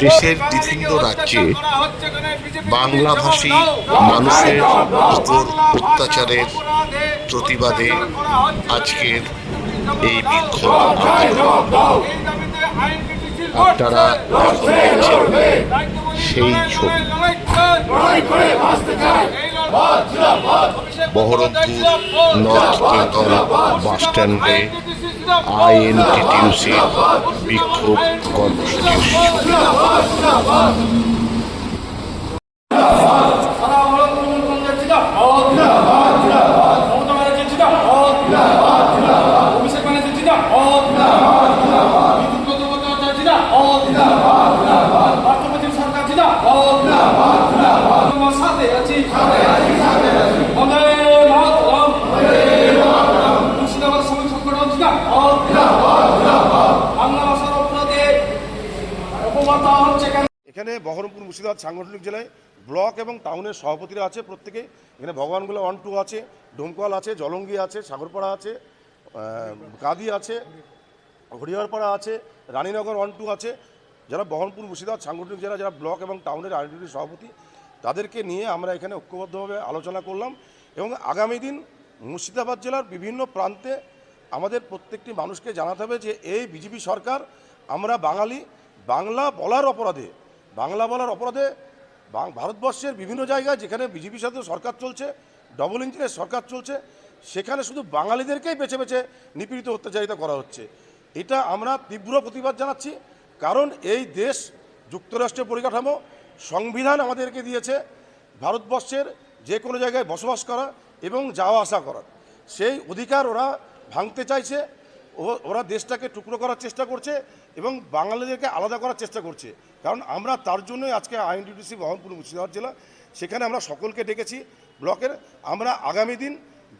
দেশের বিভিন্ন রাজ্যে বাংলাভাষী মানুষের উপর অত্যাচারের প্রতিবাদে আজকের এই বিক্ষোভ। আপনারা সেই ছবি। বহরমপুর নর্থ বেঙ্গল বাস স্ট্যান্ডে আইএনটিটিউসির বিক্ষোভ কর্মসূচির ছবি সারা এখানে বহরমপুর মুর্শিদাবাদ সাংগঠনিক জেলায় ব্লক এবং টাউনের সভাপতিরা আছে প্রত্যেকে। এখানে ভগবানগুলো ওয়ান টু আছে, ডোমকল আছে, জলঙ্গি আছে, সাগরপাড়া আছে কাদি আছে, হরিহরপাড়া আছে, রানীনগর ওয়ান টু আছে। যারা বহরমপুর মুর্শিদাবাদ সাংগঠনিক জেলা, যারা ব্লক এবং টাউনের আইডেন্টি সভাপতি, তাদেরকে নিয়ে আমরা এখানে ঐক্যবদ্ধভাবে আলোচনা করলাম এবং আগামী দিন মুর্শিদাবাদ জেলার বিভিন্ন প্রান্তে আমাদের প্রত্যেকটি মানুষকে জানাতে হবে যে, এই বিজেপি সরকার আমরা বাঙালি, বাংলা বলার অপরাধে বাংলা বলার অপরাধে ভারতবর্ষের বিভিন্ন জায়গায় যেখানে বিজেপির সাথে সরকার চলছে ডবল ইঞ্জিনের সরকার চলছে, সেখানে শুধু বাঙালিদেরকেই বেছে বেছে নিপীড়িত অত্যাচারিত করা হচ্ছে। এটা আমরা তীব্র প্রতিবাদ জানাচ্ছি, কারণ এই দেশ যুক্তরাষ্ট্রের পরিকাঠামো, সংবিধান আমাদেরকে দিয়েছে ভারতবর্ষের যে কোনো জায়গায় বসবাস করা এবং যাওয়া আসা করার। সেই অধিকার ওরা ভাঙতে চাইছে ওরা দেশটাকে টুকরো করার চেষ্টা করছে এবং বাঙালিদেরকে আলাদা করার চেষ্টা করছে। কারণ আমরা তার জন্যই আজকে আইএনটিটিসি বহরমপুর মুর্শিদাবাদ জেলা সেখানে আমরা সকলকে ডেকেছি ব্লকের। আমরা আগামী দিন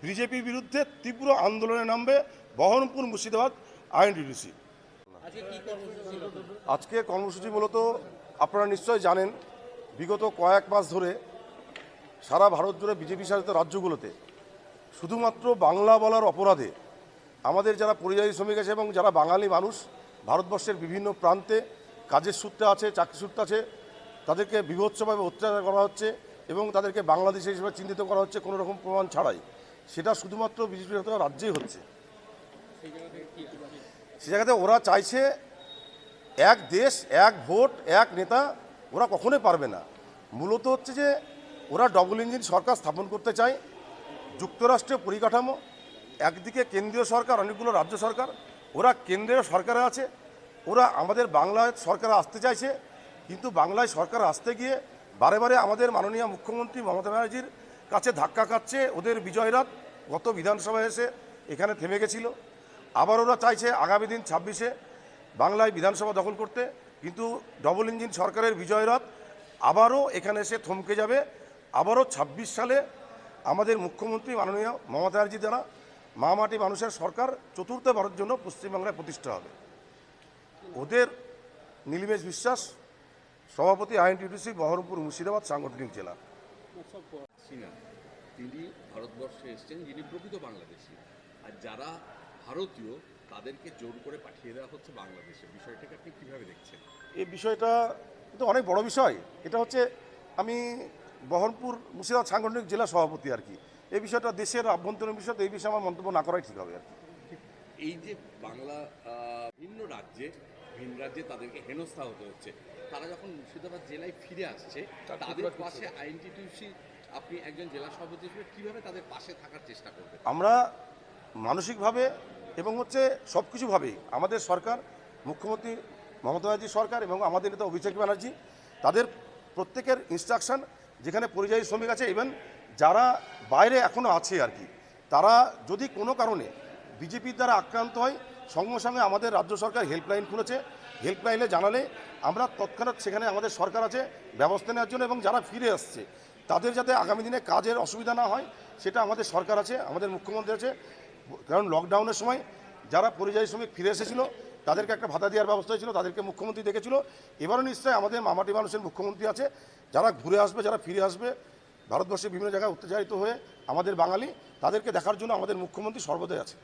বিজেপির বিরুদ্ধে তীব্র আন্দোলনে নামবে বহরমপুর মুর্শিদাবাদ আইএনটিটিসি আজকে কর্মসূচি মূলত আপনারা নিশ্চয়ই জানেন বিগত কয়েক মাস ধরে সারা ভারত জুড়ে বিজেপি শাসিত রাজ্যগুলোতে শুধুমাত্র বাংলা বলার অপরাধে আমাদের যারা পরিযায়ী শ্রমিক আছে এবং যারা বাঙালি মানুষ, ভারতবর্ষের বিভিন্ন প্রান্তে কাজের সূত্রে আছে, চাকরি সূত্রে আছে, তাদেরকে বিভৎসভাবে অত্যাচার করা হচ্ছে এবং তাদেরকে বাংলাদেশি হিসেবে চিহ্নিত করা হচ্ছে কোনো রকম প্রমাণ ছাড়াই। সেটা শুধুমাত্র বিজেপি রাজ্যেই হচ্ছে। সে জায়গাতে ওরা চাইছে এক দেশ, এক ভোট, এক নেতা, ওরা কখনোই পারবে না। মূলত হচ্ছে যে ওরা ডবল ইঞ্জিন সরকার স্থাপন করতে চায়, যুক্তরাষ্ট্রের পরিকাঠামো একদিকে কেন্দ্রীয় সরকার, অনেকগুলো রাজ্য সরকার, ওরা কেন্দ্রীয় সরকারে আছে, ওরা আমাদের বাংলায় সরকার আসতে চাইছে, কিন্তু বাংলায় সরকার আসতে গিয়ে বারে বারে আমাদের মাননীয় মুখ্যমন্ত্রী মমতা ব্যানার্জির কাছে ধাক্কা খাচ্ছে, ওদের বিজয়রাত গত বিধানসভায় এসে এখানে থেমে গেছিল। আবার ওরা চাইছে আগামী দিন ছাব্বিশে বাংলায় বিধানসভা দখল করতে, কিন্তু ডবল ইঞ্জিন সরকারের বিজয়রথ আবারও এখানে এসে থমকে যাবে। আবারও ২৬ সালে আমাদের মুখ্যমন্ত্রী মাননীয় মমতা ব্যানার্জি দ্বারা মামাটি মানুষের সরকার চতুর্থ চতুর্থবারের জন্য পশ্চিমবাংলায় প্রতিষ্ঠা হবে। ওদের নীলিমেশ বিশ্বাস সভাপতি আইএনটিটিসি বহরমপুর মুর্শিদাবাদ সাংগঠনিক জেলা। তিনি ভারতবর্ষে এসছেন যিনি প্রকৃত বাংলাদেশি। আর যারা ভারতীয় তাদেরকে জোর করে পাঠিয়ে দেওয়া হচ্ছে বাংলাদেশে। বিষয়টাকে আপনি কীভাবে দেখছেন? এই বিষয়টা কিন্তু অনেক বড় বিষয়। এটা হচ্ছে আমি বহরমপুর মুর্শিদাবাদ সাংগঠনিক জেলা সভাপতি আর কি। এই বিষয়টা দেশের আভ্যন্তরীণ বিষয় তো এই বিষয়ে আমার মন্তব্য না করাই ঠিক হবে আর কি। এই যে বাংলা ভিন্ন রাজ্যে ভিন রাজ্যে তাদেরকে হেনস্থা হতে হচ্ছে। তারা যখন মুর্শিদাবাদ জেলায় ফিরে আসছে তাদের পাশে আইনটিটিউসি আপনি একজন জেলা সভাপতি হিসেবে কীভাবে তাদের পাশে থাকার চেষ্টা করবেন? আমরা মানসিকভাবে এবং হচ্ছে সব কিছুভাবেই আমাদের সরকার মুখ্যমন্ত্রী মমতা ব্যানার্জি সরকার এবং আমাদের নেতা অভিষেক ব্যানার্জি তাদের প্রত্যেকের ইনস্ট্রাকশন যেখানে পরিযায়ী শ্রমিক আছে ইভেন যারা বাইরে এখনও আছে আর কি। তারা যদি কোনো কারণে বিজেপির দ্বারা আক্রান্ত হয়, সঙ্গে সঙ্গে আমাদের রাজ্য সরকার হেল্পলাইন খুলেছে। হেল্পলাইনে জানালে আমরা তৎক্ষণাৎ সেখানে আমাদের সরকার আছে, ব্যবস্থা নেওয়ার জন্য এবং যারা ফিরে আসছে, তাদের যাতে আগামী দিনে কাজের অসুবিধা না হয়, সেটা আমাদের সরকার আছে, আমাদের মুখ্যমন্ত্রী আছে। কারণ লকডাউনের সময় যারা পরিযায়ী শ্রমিক ফিরে এসেছিল, তাদেরকে একটা ভাতা দেওয়ার ব্যবস্থা হয়েছিল, তাদেরকে মুখ্যমন্ত্রী দেখেছিল। এবারও নিশ্চয়ই আমাদের মামাটি মানুষের মুখ্যমন্ত্রী আছে, যারা ঘুরে আসবে, যারা ফিরে আসবে ভারতবর্ষের বিভিন্ন জায়গায় অত্যাচারিত হয়ে আমাদের বাঙালি তাদেরকে দেখার জন্য আমাদের মুখ্যমন্ত্রী সর্বদাই আছে